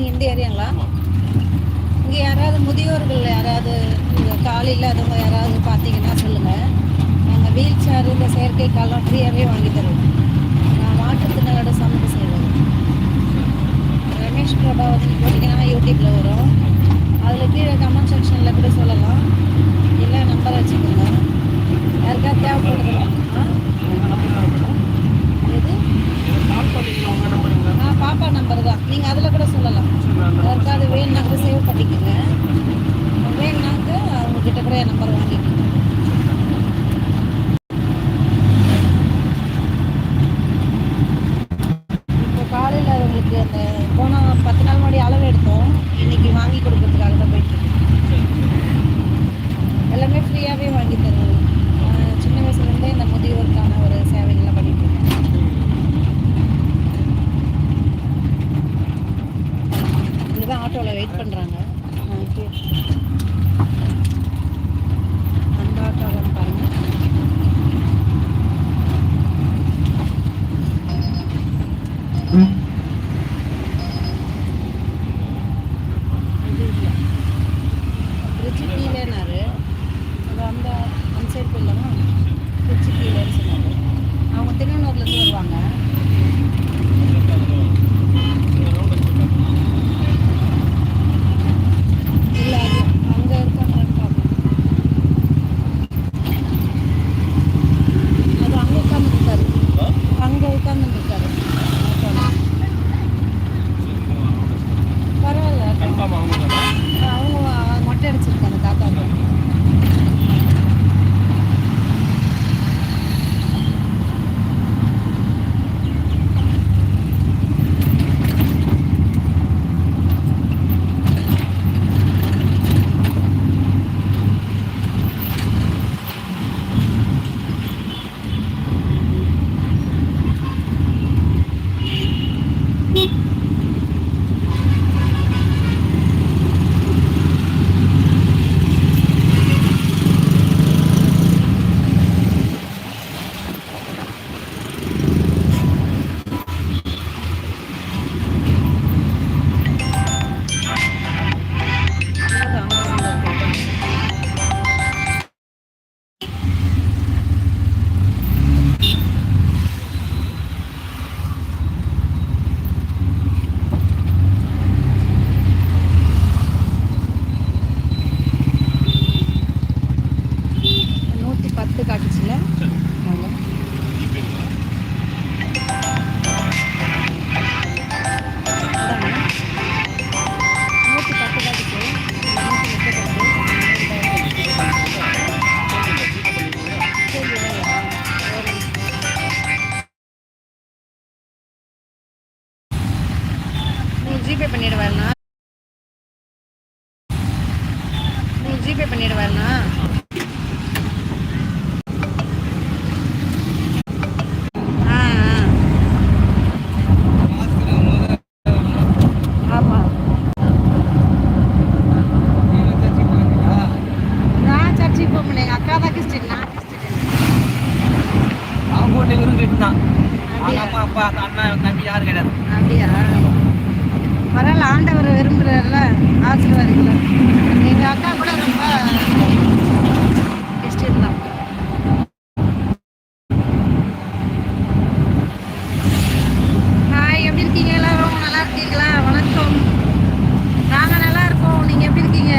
இந்த ஏரியாங்களா இங்கே யாராவது முதியோர்கள் யாராவது இந்த கால் இல்லாதவங்க யாராவது பார்த்தீங்கன்னா சொல்லுங்கள் நாங்கள் வீல் சேர் இந்த செயற்கை காலம் ஃப்ரீயாகவே வாங்கி தருவோம். நான் மாற்றுத்திறனாளோட சமூக செய்வோம் ரமேஷ் பிரபாவதி போட்டிங்கன்னா யூடியூப்பில் வரும். அதில் கீழே கமெண்ட் செக்ஷனில் கூட சொல்லலாம். இல்லை நம்பர் வச்சுக்கோங்க. யாருக்காவது தேவைப்படுது ஆ எது ஆ பாப்பா நம்பர் தான் நீங்கள் அதில் கூட சொல்லலாம் யாருக்காவது வேணும்னா கூட சேவ் பண்ணிக்கோங்க வேணும்னாக்க அவங்கக்கிட்ட கூட என் நம்பர் வாங்கிக்கோங்க இப்போ காலையில் அவங்களுக்கு அந்த போன பத்து நாள் முன்னாடி அளவு எடுத்தோம் இன்னைக்கு வாங்கி கொடுக்கறதுக்காக தான் போயிட்டு எல்லாமே ஃப்ரீயாகவே வாங்கி தருவோம் சின்ன வயசுலேருந்தே இந்த முதியோருக்கான ஒரு சேவைகளை பண்ணிட்டு இருக்கேன். இங்கே தான் ஆட்டோவில் வெயிட் பண்ணுறாங்க ஓகே ஆண்டவர் விரும்புகிறார்ல ஆசீர்வாதிக்கல எங்கள் அக்கா கூட ரொம்ப கிறிஸ்டின் தான். ஹாய் எப்படி இருக்கீங்க எல்லாரும்? நல்லா இருக்கீங்களா வணக்கம். நாங்கள் நல்லா இருக்கோம். நீங்கள் எப்படி இருக்கீங்க?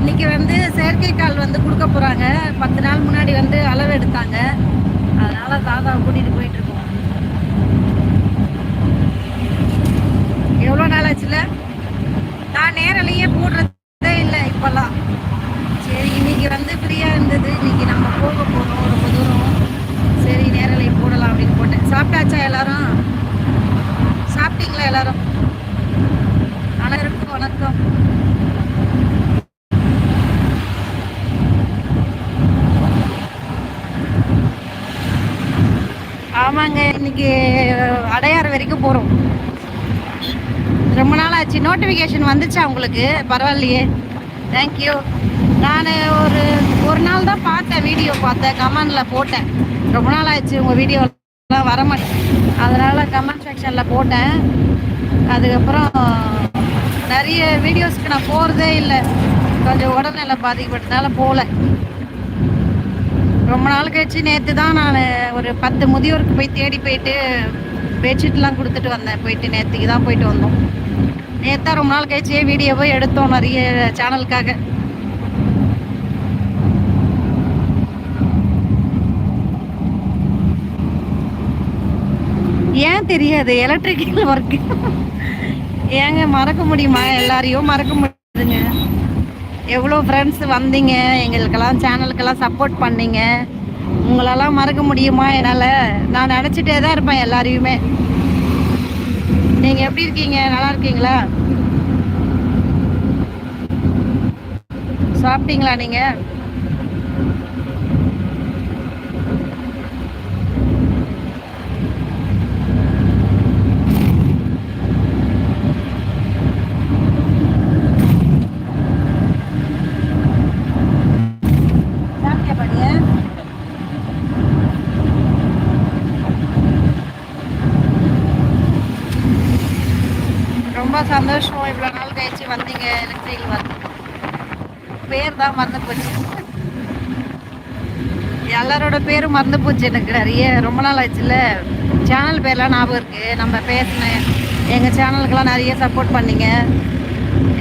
இன்னைக்கு வந்து செயற்கைக்கால் வந்து கொடுக்க போகிறாங்க பத்து நாள் முன்னாடி வந்து அளவு எடுத்தாங்க. அதனால் தாத்தாவை கூட்டிகிட்டு போயிட்டு இருக்கோம் எவ்வளோ நாள் ஆச்சுல நான் நேரலையே போடுறதே இல்லை இப்போல்லாம் சரி இன்னைக்கு வந்து ஃப்ரீயாக இருந்தது இன்னைக்கு நம்ம போக போகிறோம் ரொம்ப தூரம் சரி நேரலை போடலாம் அப்படின்னு போட்டேன் சாப்பிட்டாச்சா எல்லாரும் சாப்பிட்டீங்களா எல்லாரும் அனைவருக்கும் வணக்கம் நாங்கள் இன்னைக்கு அடையாறு வரைக்கும் போகிறோம் ரொம்ப நாள் ஆச்சு நோட்டிஃபிகேஷன் வந்துச்சா உங்களுக்கு? பரவாயில்லையே. தேங்க்யூ நான் ஒரு ஒரு நாள் தான் பார்த்தேன் வீடியோ பார்த்தேன். கமெண்டில் போட்டேன். ரொம்ப நாள் ஆச்சு உங்கள் வீடியோலாம் வர மாட்டேன் அதனால் கமெண்ட் செக்ஷனில் போட்டேன். அதுக்கப்புறம் நிறைய வீடியோஸ்க்கு நான் போகிறதே இல்லை. கொஞ்சம் உடல்நிலை பாதிக்கப்பட்டதால போகல ரொம்ப நாள் கழிச்சு நேற்று தான் நான் ஒரு பத்து முதியோருக்கு போய் தேடி போயிட்டு பெட்ஷீட்லாம் கொடுத்துட்டு வந்தேன் போயிட்டு நேற்றுக்கு தான் போயிட்டு வந்தோம். நேற்று தான் ரொம்ப நாள் கழிச்சே வீடியோவை எடுத்தோம் நிறைய சேனலுக்காக ஏன் தெரியாது? எலக்ட்ரிக்கல் ஒர்க்கு ஏங்க மறக்க முடியுமா? எல்லாரையும் மறக்க முடியும்? எவ்வளோ ஃப்ரெண்ட்ஸ் வந்தீங்க? எங்களுக்கெல்லாம் சேனலுக்கெல்லாம் சப்போர்ட் பண்ணீங்க. உங்களெல்லாம் மறக்க முடியுமா என்னால்? நான் நினச்சிட்டே தான் இருப்பேன் எல்லாரையுமே. நீங்கள் எப்படி இருக்கீங்க? நல்லா இருக்கீங்களா? சாப்பிட்டீங்களா நீங்கள் ரொம்ப சந்தோஷம். இவ்வளோ நாள் கழிச்சு வந்தீங்க. எலக்ட்ரிக்கல் வந்து. பேர் தான் மறந்து போச்சு. எல்லாரோட பேரும் மறந்து போச்சு எனக்கு நிறைய. ரொம்ப நாள் ஆச்சுல சேனல் பேர்லாம் ஞாபகம் இருக்கு. நம்ம பேசின எங்கள் சேனலுக்கெல்லாம் நிறைய சப்போர்ட் பண்ணீங்க.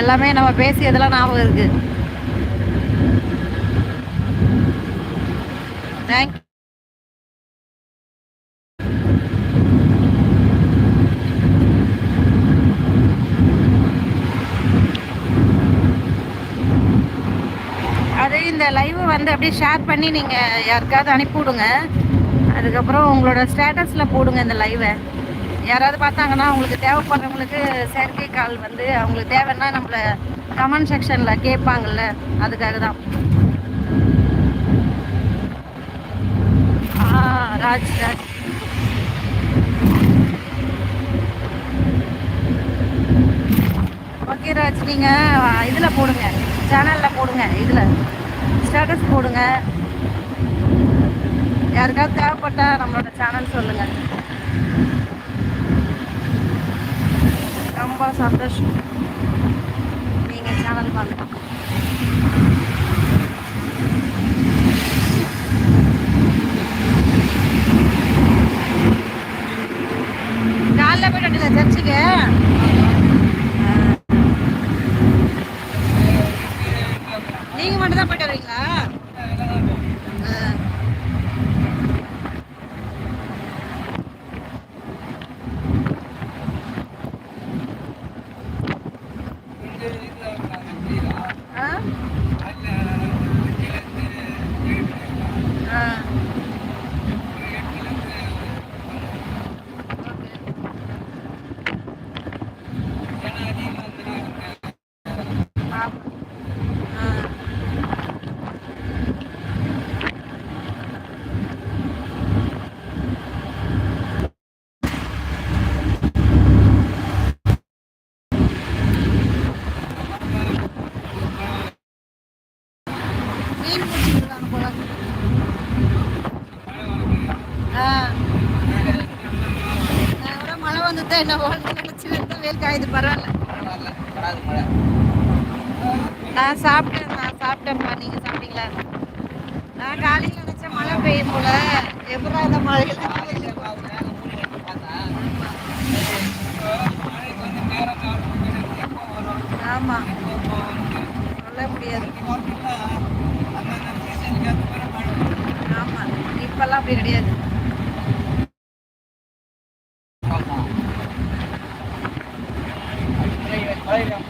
எல்லாமே நம்ம பேசியதெல்லாம் ஞாபகம் இருக்குது லைவை வந்து அப்படியே ஷேர் பண்ணி நீங்கள் யாருக்காவது அனுப்பிவிடுங்க. அதுக்கப்புறம் உங்களோட ஸ்டேட்டஸில் போடுங்க இந்த லைவை யாராவது பார்த்தாங்கன்னா அவங்களுக்கு தேவைப்படுறவங்களுக்கு செயற்கை கால் வந்து அவங்களுக்கு தேவைன்னா நம்மள கமெண்ட் செக்ஷனில் கேட்பாங்கல்ல அதுக்காக தான். ராஜ் ராஜ். ஓகே ராஜ் நீங்கள் இதில் போடுங்க. சேனலில் போடுங்க இதில். ஸ்டேட்டஸ் போடுங்க. யாருக்காவது தேவைப்பட்டா நம்மளோட சேனல் சொல்லுங்க. ரொம்ப சந்தோஷம். நீங்கள் சேனல் பண்ணுறோம் காலைல போயிட்டு சர்ச்சுக்கு. நீங்க வரீங்களா மழை வந்துட்டா என்ன வாழ்க்கை நினைச்சு வெயில் காயுது பரவாயில்ல. நான் சாப்பிட்டேன் நான் சாப்பிட்டேன்ப்பா. நீங்கள் சாப்பிட்டீங்களா? நான் காலையில் நினைச்சேன் மழை பெய்யும் போல. எப்படா இந்த மழையில ஆமாம் சொல்ல முடியாது. ஆமாம் இப்பெல்லாம் அப்படி கிடையாது.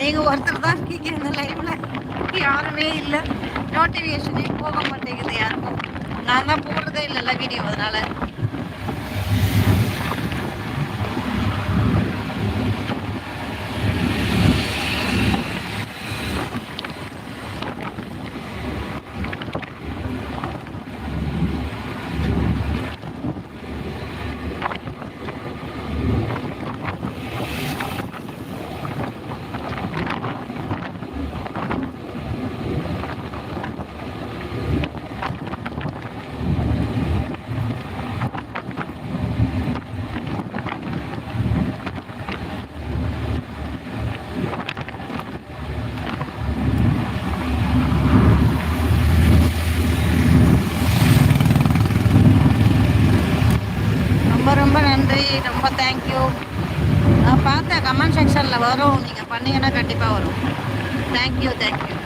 நீங்க ஒருத்தர் தான் இருக்கீங்க இந்த லைவ்ல யாருமே இல்ல நோட்டிபிகேஷனே போக மாட்டேங்குது யாருக்கும் நான் தான் போடுறதே இல்லைல்ல வீடியோ அதனால ரொம்ப தேங்க்யூ நான் பார்த்தேன் கமெண்ட் செக்ஷனில் வரும் நீங்கள் பண்ணீங்கன்னா கண்டிப்பாக வரும் தேங்க்யூ தேங்க்யூ